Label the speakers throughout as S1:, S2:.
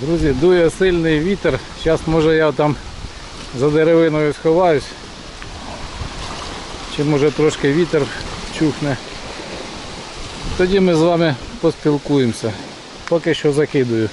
S1: Друзі, дує сильний вітер. Зараз може я там за деревиною сховаюсь. Чи може трошки вітер чухне. Тоді ми з вами поспілкуємося. Поки що закидую.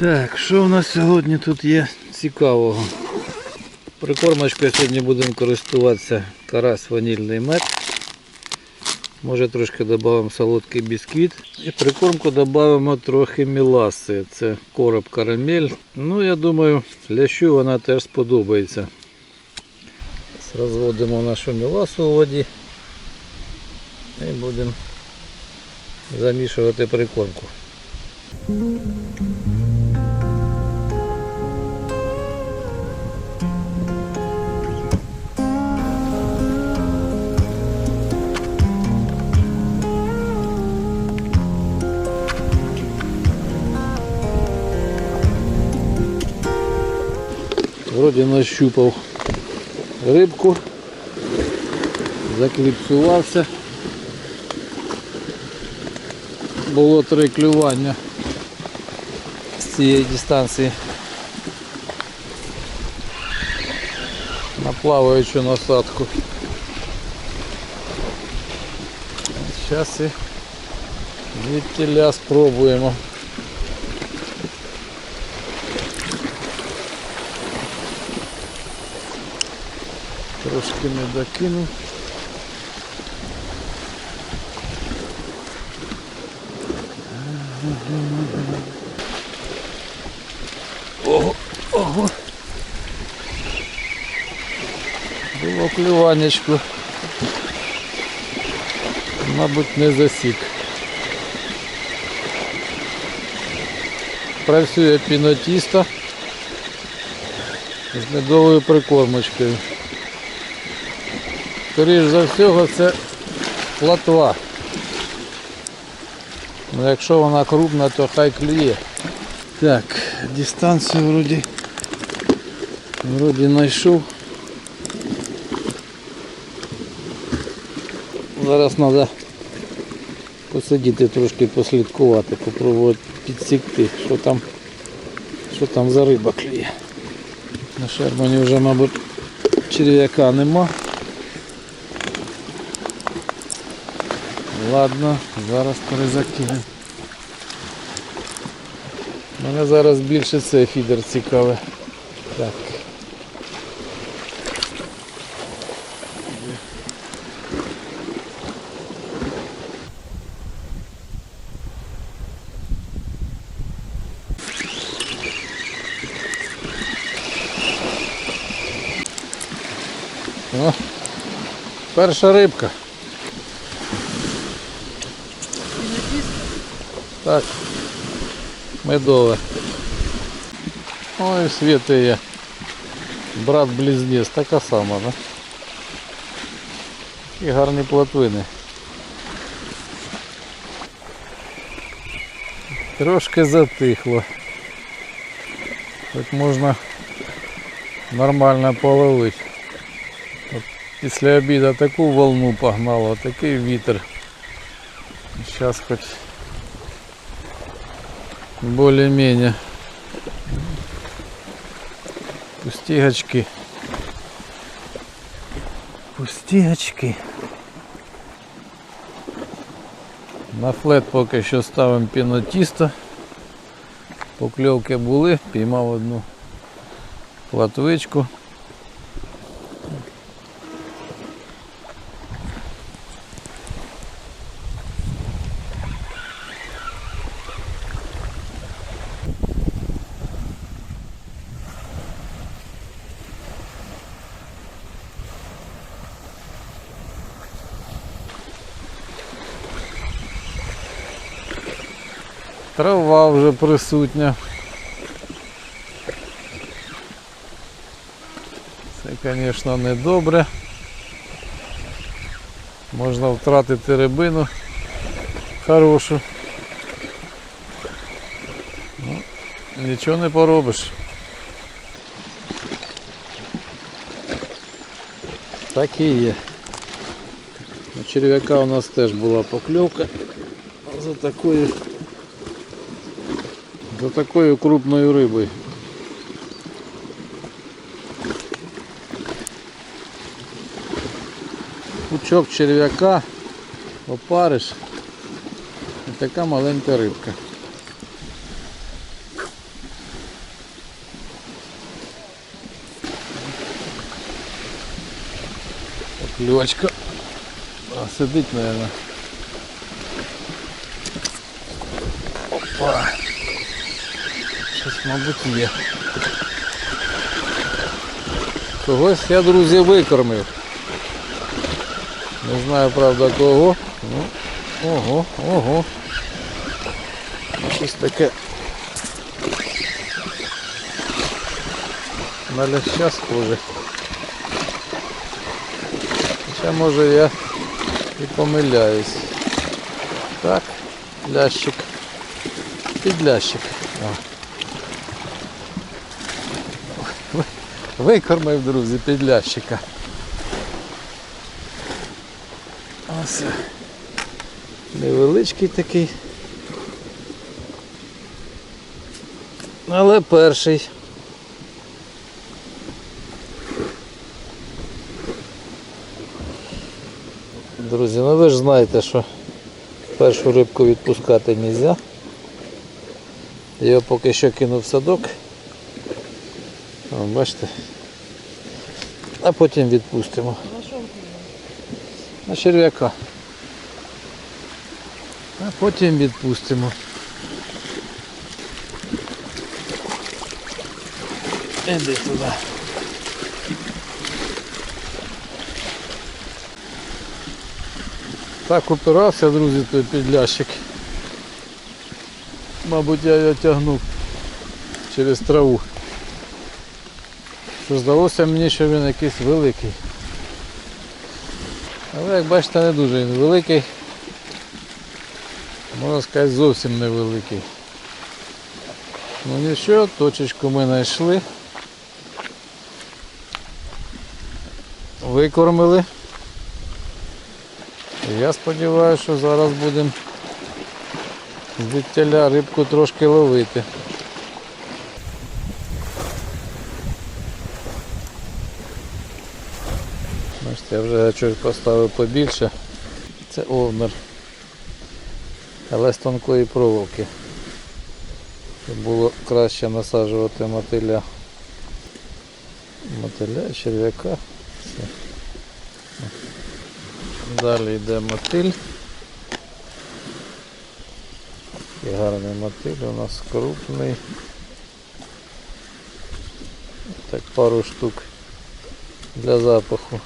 S1: Так, що у нас сьогодні тут є цікавого? Прикормочкою сьогодні будемо користуватися карась ванільний мед. Може трошки додамо солодкий бісквіт. І прикормку додамо трохи міласи. Це короб карамель. Ну я думаю, лящу вона теж сподобається. Розводимо нашу міласу у воді і будемо замішувати прикормку. Вроді нащупав рибку, закліпсувався. Було три клювання з цієї дистанції. На плаваючу насадку. Зараз і звідтіля спробуємо. Трошки не докинув. Ого, ого. Було клюванечко. Мабуть, не засік. Працює пінотіста з медовою прикормочкою. Скоріш за всього це платва. Ну, якщо вона крупна, то хай клює. Так, дистанцію вроді вроді знайшов. Зараз треба посидіти трошки послідкувати, попробувати підсікти, що там, що там за риба клює. На шермані вже, мабуть, черв'яка нема. Ладно, зараз перезакинемо. Мене зараз більше цей фідер цікавий. Так. О, перша рибка. Так. Медове. Ой, Света є. Брат близнець, така сама, да? І гарні плотвини. Трошки затихло. Тут можна нормально половити. От після обіду таку волну погнало, такий вітер. Зараз хоч Более-менее. Пустигочки пустигочки на флет поки що ставимо пінотіста. покльовки були піймав одну платвичку Трава присутня. Це, звісно, не добре. Можна втратити рибину хорошу. Ну, нічого не поробиш. Так і є. На черв'яка у нас теж була покльовка. За такою за такою крупною рибою. Пучок черв'яка, опариш і така маленька рибка. Покльовочка. А, сидить, наверное. Опа. Мабуть, є. Когось я, друзі, викормив. Не знаю, правда, кого. Ну, ого, ого. Щось таке. На ляща схоже. Хоча може я і помиляюсь. Так, лящик. Підлящик. О. Викормив, друзі, підлящика. Ось. Невеличкий такий. Але перший. Друзі, ну ви ж знаєте, що першу рибку відпускати не можна. Я поки що кинув в садок. Бачите. А потім відпустимо. На черв'яка. А потім відпустимо. Іди туди. Так упирався, друзі, той підлящик. Мабуть, я його тягнув через траву. Що здалося мені, що він якийсь великий. Але як бачите, не дуже він великий. Можна сказати, зовсім невеликий. Ну нічого, точечку ми знайшли. Викормили. Я сподіваюся, що зараз будемо звідтіля рибку трошки ловити. Бачите, я вже гачок поставив побільше. Це овнер. Але з тонкої проволоки. Було краще насаджувати мотиля. Мотиля, черв'яка. Далі йде мотиль. І гарний мотиль у нас крупний. Так пару штук для запаху.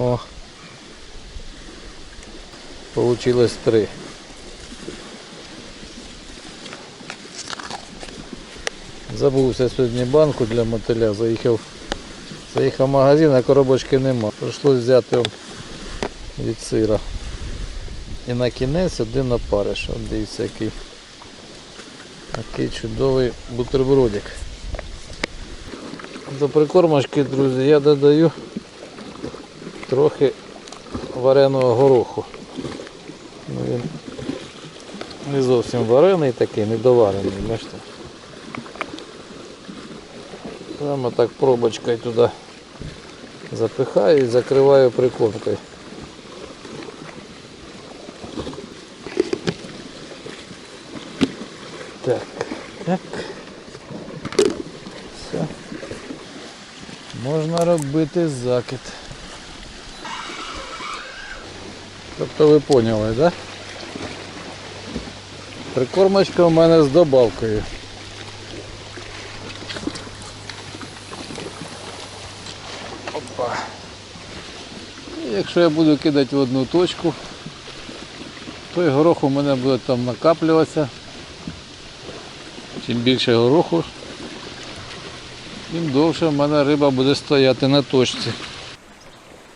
S1: О. Получилось три. Забувся сьогодні банку для мотиля, заїхав, заїхав в магазин, а коробочки нема. Прийшлось взяти від сира. І на кінець один опариш. От дивіться який. Такий чудовий бутербродик. До прикормочки, друзі, я додаю трохи вареного гороху. Ну, він не зовсім варений такий, недоварений, бачите. Прямо так пробочкою туди запихаю і закриваю прикормкою. Так, так. Все. Можна робити закид. Тобто ви поняли? Да? Прикормочка у мене з добавкою. Опа. Якщо я буду кидати в одну точку, то і горох у мене буде там накаплюватися. Чим більше гороху, тим довше в мене риба буде стояти на точці.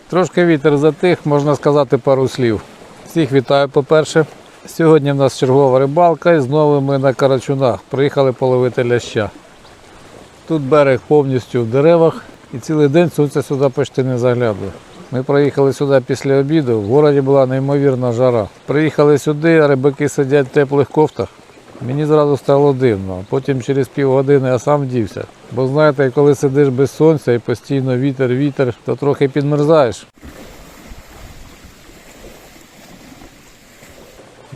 S1: Трошки вітер затих, можна сказати пару слів. Всіх вітаю, по-перше. Сьогодні в нас чергова рибалка і знову ми на Карачунах. Приїхали половити ляща. Тут берег повністю в деревах і цілий день сонце сюди почти не заглядує. Ми приїхали сюди після обіду, в городі була неймовірна жара. Приїхали сюди, рибаки сидять в теплих кофтах. Мені зразу стало дивно, потім через півгодини я сам вдівся. Бо знаєте, коли сидиш без сонця і постійно вітер, вітер, то трохи підмерзаєш.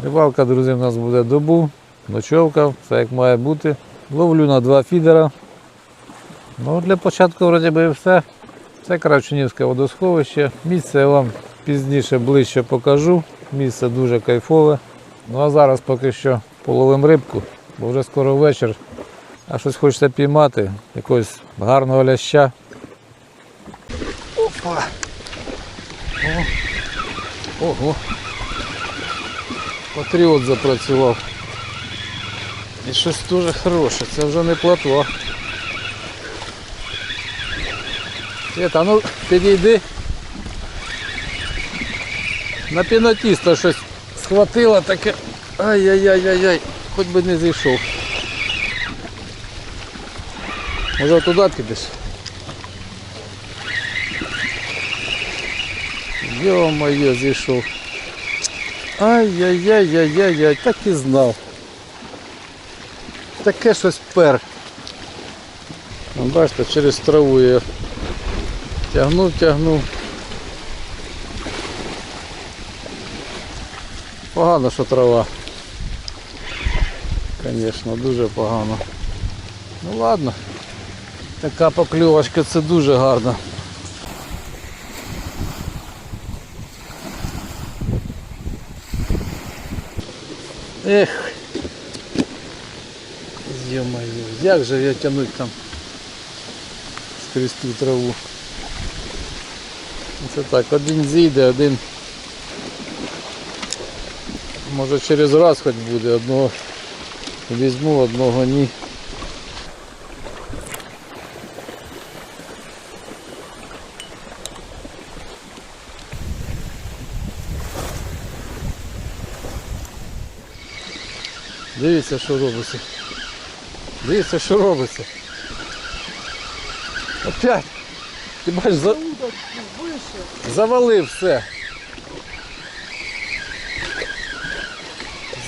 S1: Рибалка, друзі, в нас буде добу, ночовка, все як має бути. Ловлю на два фідера. Ну, для початку вроді би і все. Це Карачунівське водосховище. Місце я вам пізніше ближче покажу. Місце дуже кайфове. Ну а зараз поки що половим рибку, бо вже скоро вечір. А щось хочеться піймати, якогось гарного ляща. Опа! О. Ого! Патріот запрацював. І щось дуже хороше, це вже не платва. Света, ну підійди. На пінотіста щось схватило таке. Ай-яй-яй-яй-яй, хоч би не зійшов. Може туди підеш? Йо-моє, зійшов. Ай-яй-яй-яй-яй-яй, так і знав. Таке щось пер. Ну, Бачите, через траву я тягнув, тягнув. Погано, що трава. Звісно, дуже погано. Ну ладно. Така покльовочка це дуже гарно. Ех. Ё-моё, як же я тянуть там скрізь ту траву. Це так, один зійде, один може через раз хоч буде, одного візьму, одного ні. Дивіться, що робиться. Дивіться, що робиться. Опять. Ти бачиш, за... завалив все.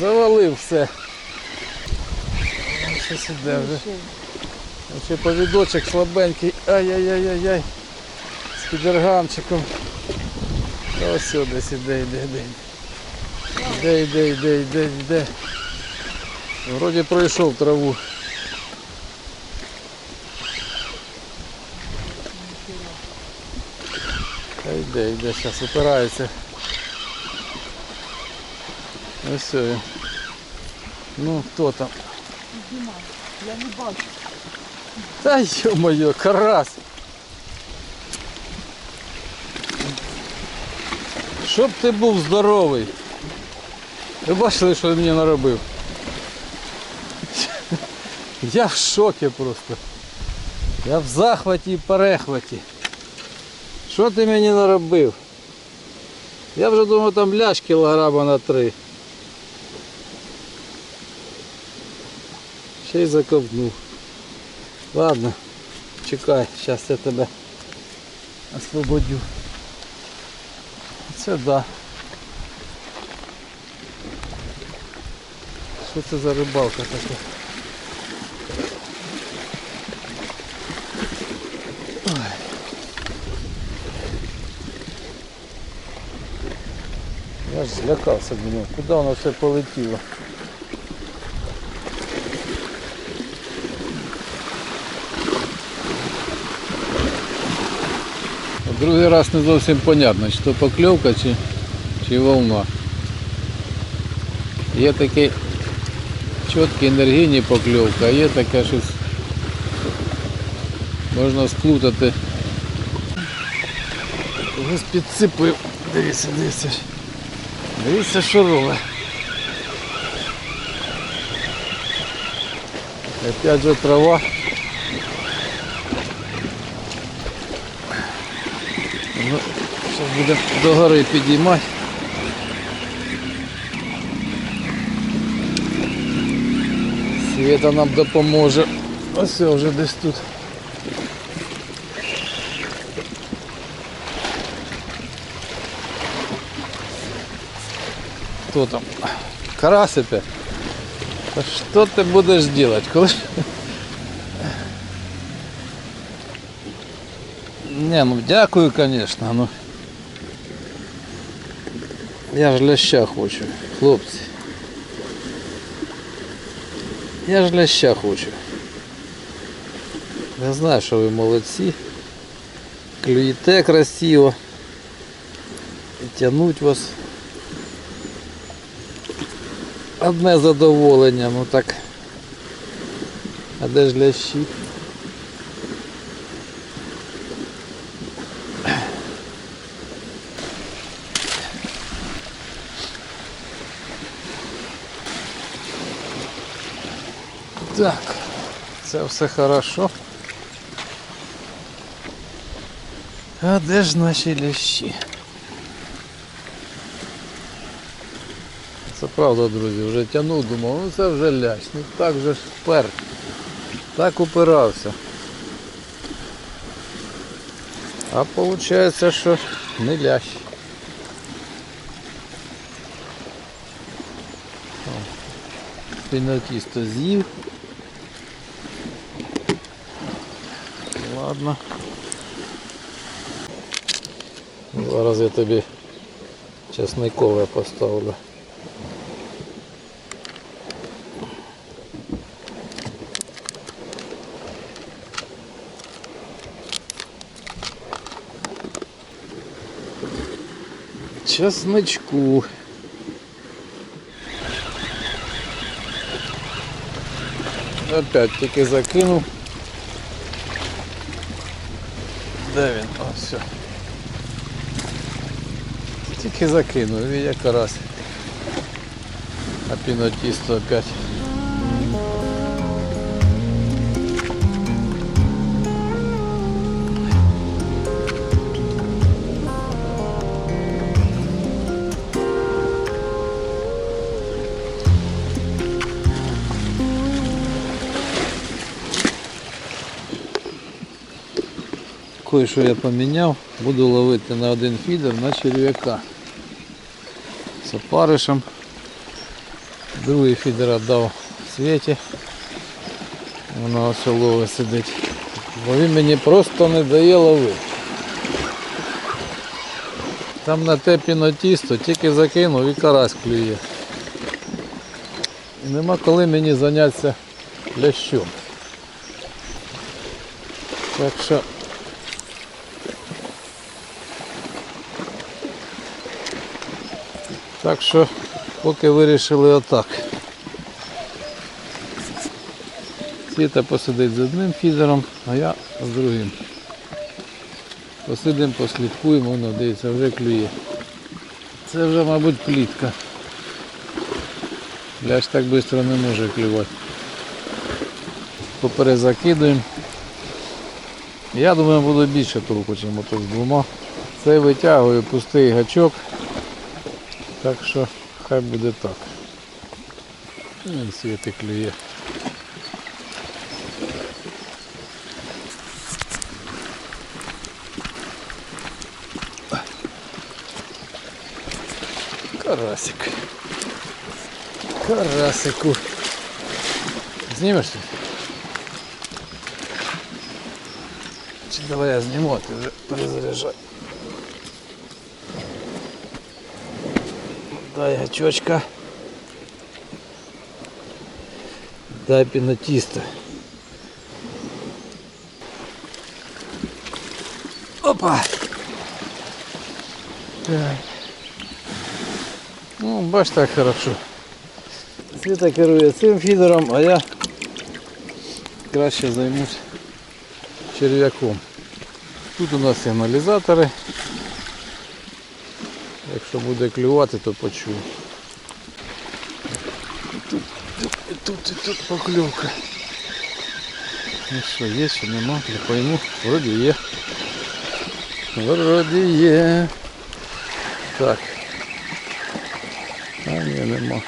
S1: Завалив все. Щось іде вже. Ще повідочок слабенький. Ай-яй-яй-яй-яй. З підерганчиком. Ось сюди десь іде, іде, іде. Іде, іде, іде, іде, іде. Вроді пройшов траву. Та йде, йде, зараз опирається. Ось все. він. Ну, хто там?
S2: Я не бачу.
S1: Та ё-моё, карась! Щоб ти був здоровий. Ви бачили, що він мені наробив? Я в шокі просто. Я в захваті і перехваті. Що ти мені наробив? Я вже думав там ляж кілограма на три. Ще й заковтнув. Ладно, чекай, зараз я тебе освободю. Це да. Що це за рибалка така? Я ж злякався, думав, куди воно все полетіло. Другий раз не зовсім понятно, чи то покльовка, чи, чи волна. Є такі чіткі енергійні покльовки, а є таке щось можна сплутати. Когось підсипив. Дивіться, дивіться. Дивіться, що робить. Опять же трава. Зараз будемо до гори підіймати. Світа нам допоможе. Ось все, вже десь тут. Хто там? Карась опять. Та що ти будеш делать? Коли... Не, ну дякую, конечно, ну. Я ж ляща хочу, хлопці. Я ж ляща хочу. Я знаю, що ви молодці. Клюєте красиво. І тянуть вас. Одне задоволення, ну так. А де ж лящі? Так, це все хорошо. А де ж наші лящі? Це правда, друзі, вже тягнув, думав, ну це вже лящ, ну так же ж впер. Так упирався. А виходить, що не лящ. О, з'їв. Ладно. Зараз я тобі чесникове поставлю. Чесничку. Опять тільки закинув. Де він? О, все. Тільки закинув, і як раз. А опять. Кое-що я поміняв, буду ловити на один фідер на черв'яка. З опаришем. Другий фідер віддав світі. Воно ось лове сидить. Бо він мені просто не дає ловити. Там на те пінотісто тільки закинув і карась клює. І нема коли мені зайнятися лящом. Так що Так що поки вирішили отак. Світа посидить з одним фідером, а я з другим. Посидимо, послідкуємо, воно дивіться, вже клює. Це вже, мабуть, плітка. Ляж так швидко не може клювати. Поперезакидуємо. Я думаю, буде більше толку, ніж ото з двома. Це витягую пустий гачок. Так що хай буде так. Він світи клює. Карасик. Карасику. Знімешся? Чи давай я зніму, а ти вже перезаряджай. Дай гачочка. Дай пінотіста. Опа! Так. Ну, бач так хорошо. Світа керує цим фідером, а я краще займусь черв'яком. Тут у нас сигналізатори. Якщо буде клювати, то почую. Тут, тут, і тут, і тут покльовка. Ну що, є, чи нема, не пойму. Вроді є. Вроді є. Так. А ні, нема.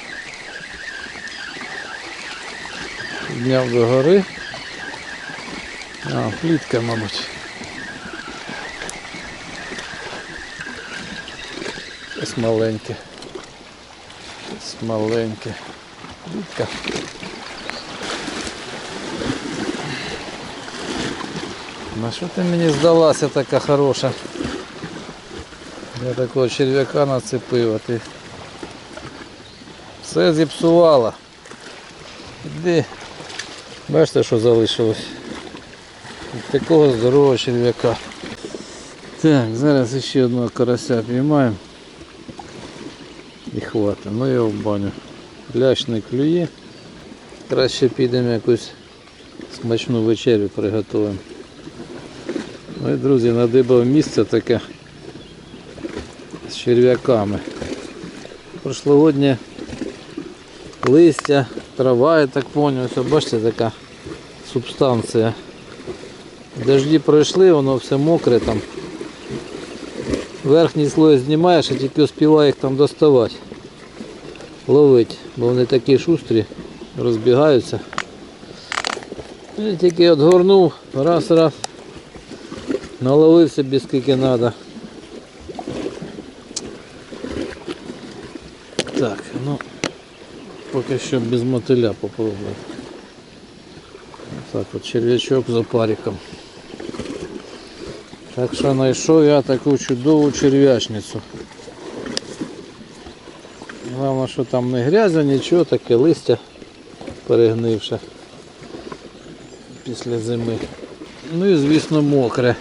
S1: Підняв до гори. А, плітка, мабуть. Ось маленьке. Ось маленьке. Плітка. На що ти мені здалася така хороша? Я такого черв'яка нацепив, а ти все зіпсувала. Іди. Бачите, що залишилось? Такого здорового черв'яка. Так, зараз ще одного карася піймаємо. І. Ну я в баню. Лящ не клює. Краще підемо якусь смачну вечерю приготуємо. Ну і друзі, надибав місце таке з черв'яками. Прошлогоднє листя, трава, я так поняв, ось бачите така субстанція. Дожді пройшли, воно все мокре там. Верхній слой знімаєш і тільки успіває їх там доставати. Ловить, бо вони такі шустрі, розбігаються. І тільки отгорнув, раз, раз. Наловив собі скільки треба. Так, ну поки що без мотиля попробую. Так от черв'ячок з опариком. Так що знайшов я таку чудову черв'ячницю. Головне, що там не грязя, нічого, таке листя перегнивше після зими. Ну і звісно мокре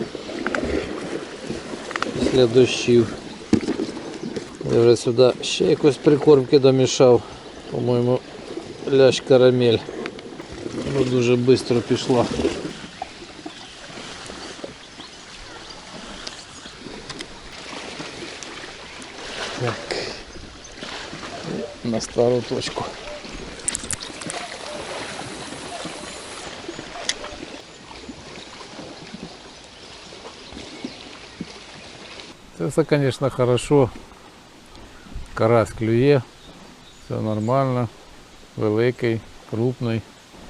S1: після дощів. Я вже сюди ще якось прикормки домішав. По-моєму, лящ карамель. Ну, дуже швидко пішла. Так. І На стару точку. Це звісно, хорошо. Карась клює, все нормально, великий, крупний.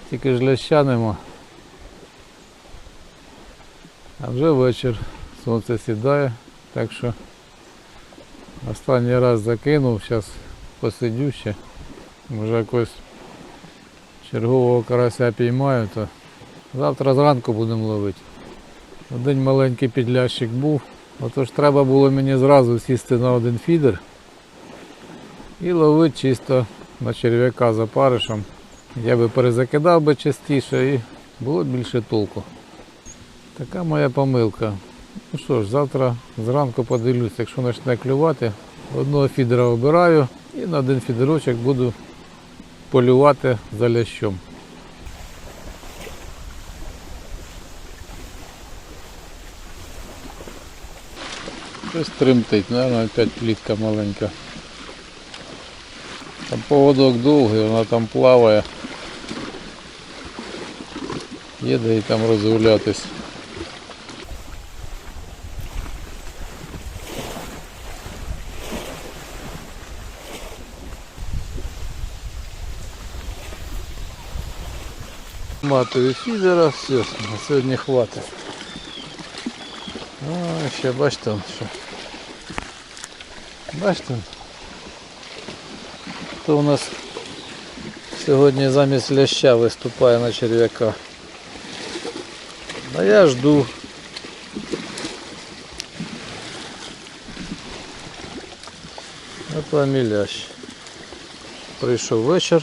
S1: Тільки ж ляща нема. А вже вечір, сонце сідає, так що останній раз закинув, зараз посидю ще. Може якось чергового карася піймаю, то завтра зранку будемо ловити. Один маленький підлящик був. Отож треба було мені зразу сісти на один фідер і ловити чисто на черв'яка за паришем. Я би перезакидав би частіше і було б більше толку. Така моя помилка. Ну що ж, завтра зранку подивлюсь, якщо почне клювати, одного фідера обираю і на один фідерочок буду полювати за лящом. Щось тремтить, мабуть, опять плітка маленька. Там поводок довгий, вона там плаває. Є де і там розгулятись. Матові фідера, все, на сьогодні хватить. А, ще бачите, он що. Бачите? Хто у нас сьогодні замість ляща виступає на черв'яка. А я жду. От вам і лящ. Прийшов вечір.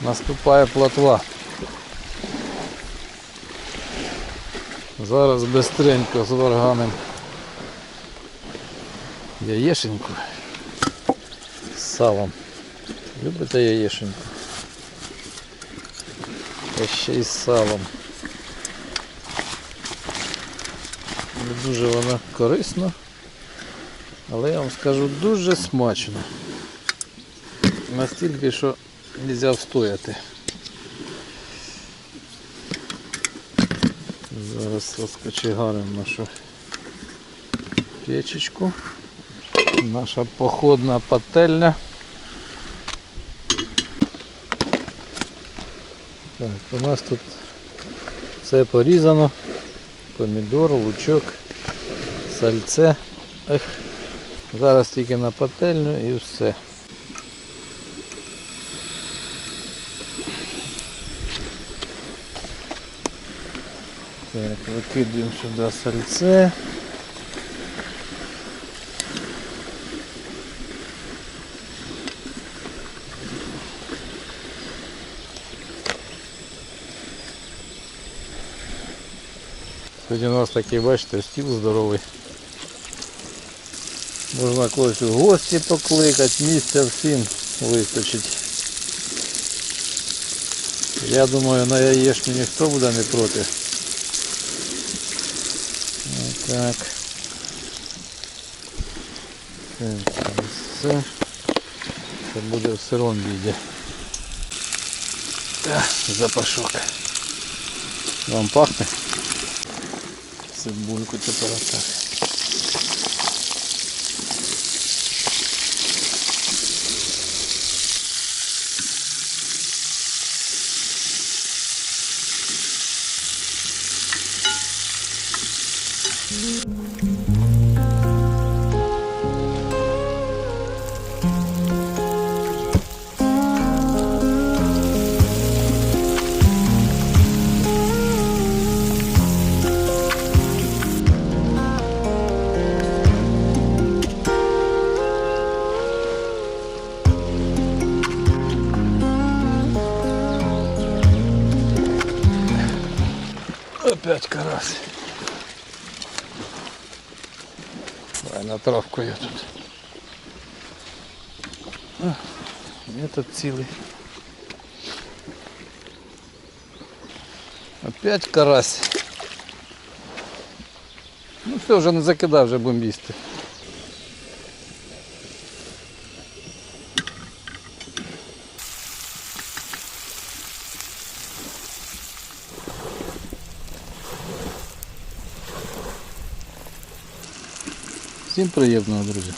S1: Наступає плотва. Зараз бистренько з варганем яєшеньку з салом. Любите яєшеньку? Та ще й з салом. Не дуже вона корисна, але я вам скажу дуже смачно. Настільки, що не можна встояти. Зараз розкочегаримо нашу печечку. Наша походна пательня. Так, у нас тут все порізано. Помідор, лучок, сальце. Ех. Зараз тільки на пательню і все. Так, викидуємо сюди сальце. Сьогодні у нас такий, бачите, стіл здоровий. Можна когось у гості покликати, місця всім вистачить. Я думаю, на яєчню ніхто буде не проти. Так. Так, все. Це буде в сиром віді. Запашок. Вам пахне? Цибульку тепер так. Опять карась. Давай на травку я тут. А, Этот цілий. Опять карась. Ну все, вже не закидав, вже будемо їсти. Всім приємного, друзі.